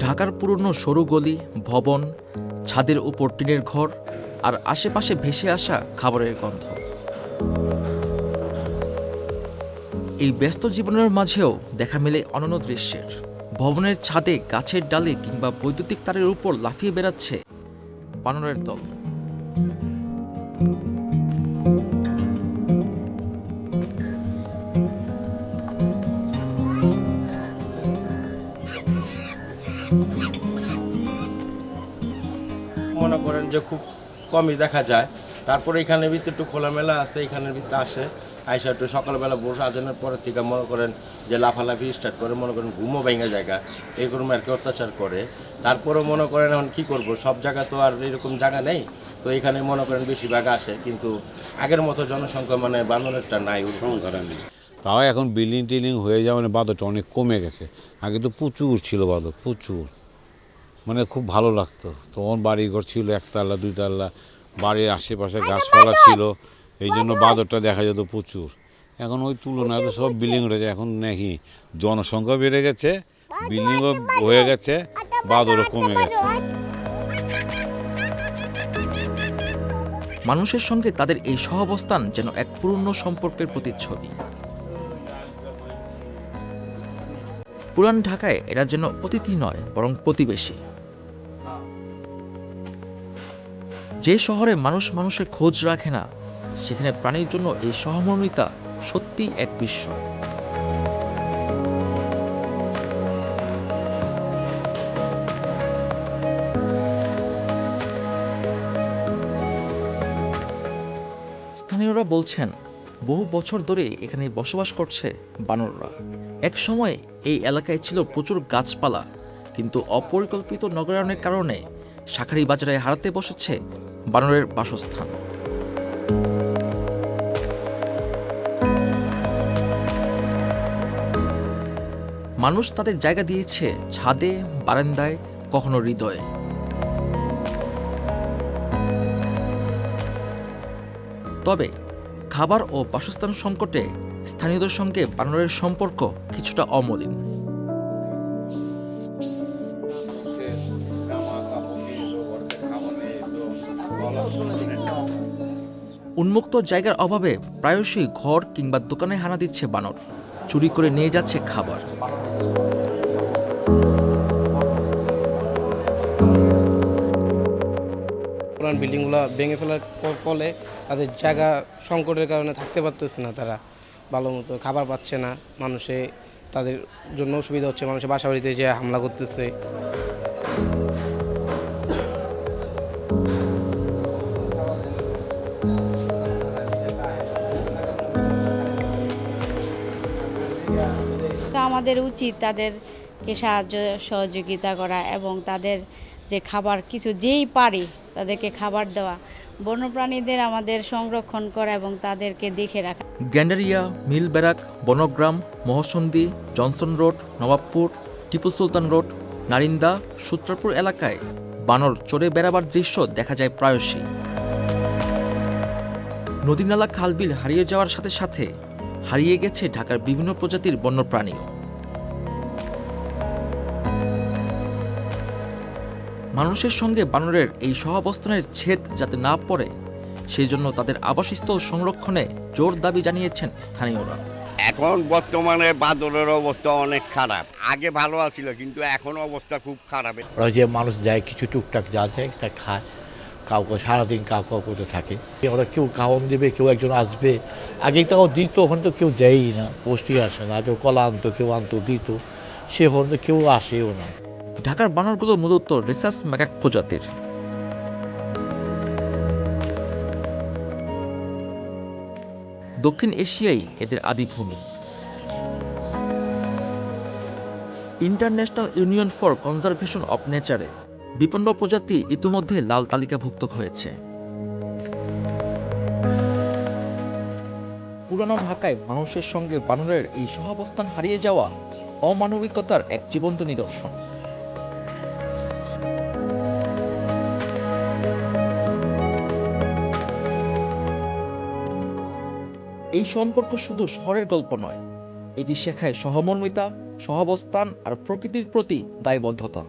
ঢাকার পুরনো সরু গলি, ভবন, ছাদের উপর টিনের ঘর আর আশেপাশে ভেসে আসা খাবারের গন্ধ। এই ব্যস্ত জীবনের মাঝেও দেখা মেলে অনন্য দৃশ্যের। ভবনের ছাদে গাছের ডালে কিংবা বৈদ্যুতিক তারের উপর লাফিয়ে বেড়াচ্ছে বানরের দল। মনে করেন যে খুব কমই দেখা যায়। তারপরে এখানে ভিতরে একটু খোলামেলা আছে, এখানের ভিতরে আসে। আইসা একটু সকালবেলা বসে আজানের পরের থেকে মনে করেন যে লাফালাফি স্টার্ট করে, মনে করেন ঘুমো ভেঙে জায়গা এরকম আর কি অত্যাচার করে। তারপরেও মনে করেন এখন কী করব? সব জায়গা তো আর এরকম জায়গা নেই। তো এখানে মনে করেন বেশিরভাগ আসে, কিন্তু আগের মতো জনসংখ্যা মানে বান্দরেরটা নাই। সংখ্যা নেই। তাও এখন বিল্ডিং টিল্ডিং হয়ে যাওয়া মানে বাদরটা অনেক কমে গেছে। আগে তো প্রচুর ছিল বাদর প্রচুর। মানে খুব ভালো লাগতো। তখন বাড়িঘর ছিল একতলা দুইতলা বাড়ির আশেপাশে গাছপালা ছিল। এই জন্য বাদরটা দেখা যেত প্রচুর। এখন ওই তুলনায় তো সব বিল্ডিং রয়েছে। এখন নাকি জনসংখ্যা বেড়ে গেছে বিল্ডিংও হয়ে গেছে বাদরও কমে গেছে। মানুষের সঙ্গে তাদের এই সহাবস্থান যেন এক পুরনো সম্পর্কের প্রতিচ্ছবি। পুরান ঢাকায় এরা যেন অতিথি নয়, বরং প্রতিবেশী। যে শহরে মানুষ মানুষের খোঁজ রাখে না, সেখানে প্রাণীর জন্য এই সহমর্মিতা সত্যি এক বিস্ময়। স্থানীয়রা বলছেন বহু বছর ধরে এখানে বসবাস করছে বানররা। এক সময় এই এলাকায় ছিল প্রচুর গাছপালা, কিন্তু অপরিকল্পিত নগরায়নের কারণে শাখারি বাজারে হারাতে বসেছে বানরের বাসস্থান। মানুষ তাদের জায়গা দিয়েছে ছাদে, বারান্দায়, কখনো হৃদয়ে। তবে খাবার ও বাসস্থান সংকটে স্থানীয়দের সঙ্গে বানরের সম্পর্ক কিছুটা অমলিন। উন্মুক্ত জায়গার অভাবে প্রায়শই ঘর কিংবা দোকানে হানা দিচ্ছে বানর। চুরি করে নিয়ে যাচ্ছে খাবার। বিল্ডিংগুলো ভেঙে ফেলার ফলে তাদের জায়গা সংকটের কারণে থাকতে পারতেছে না তারা। ভালো মতো খাবার পাচ্ছে না, মানুষে তাদের জন্য অসুবিধা হচ্ছে মানুষের বাসা বাড়িতে যে হামলা করতেছে। আমাদের উচিত তাদেরকে সাহায্য, সহযোগিতা করা এবং তাদের যে খাবার, কিছু যেই পারি তাদেরকে খাবার দেওয়া। বন্যপ্রাণীদের আমাদের সংরক্ষণ করা এবং তাদেরকে দেখে রাখা। Gandaria mill barrack Bongram, Mohsondi, Johnson road, Nawabpur, Tipu Sultan road, Narinda, Sutrapur এলাকায় বানর চড়ে বেড়াবার দৃশ্য দেখা যায় প্রায়শই। নদীনালা খালবিল হারিয়ে যাওয়ার সাথে সাথে হারিয়ে গেছে ঢাকার বিভিন্ন প্রজাতির বন্যপ্রাণীও। মানুষের সঙ্গে বানরের এই সহাবস্থানের ছেদ যাতে না পড়ে সেই জন্য তাদের আবাসস্থল সংরক্ষণে জোর দাবি জানিয়েছেন স্থানীয়রা। এখন বর্তমানে বাদরের অবস্থা অনেক খারাপ। আগে ভালো আছিল কিন্তু এখন অবস্থা খুব খারাপ। ওরা যে মানুষ যায় কিছু টুকটাক যা দেয় তা খায়। কাউকে সারাদিন কাউ কাউ করতে থাকে। ওরা কেউ খাওয়ান দেবে কেউ একজন আসবে। আগে তাও দিত ওখানে তো কেউ দেয়ই না পোস্টই আসে না। কেউ কলা আনতো কেউ আনতো দিত। সে ওখানে তো কেউ আসেও না। ঢাকার বানরগুলো মূলত রিসার্চ ম্যাকাক প্রজাতির। দক্ষিণ এশিয়াই এদের আদিভূমি। International union for conservation of নেচারে বিপন্ন প্রজাতি ইতিমধ্যে লাল তালিকাভুক্ত হয়েছে। পুরানো ঢাকায় মানুষের সঙ্গে বানরের এই সহাবস্থান হারিয়ে যাওয়া অমানবিকতার এক জীবন্ত নিদর্শন। এই সম্পর্ক শুধু শহরের গল্প নয় এটি শেখায় সহমর্মিতা সহাবস্থান আর প্রকৃতির প্রতি দায়বদ্ধতা।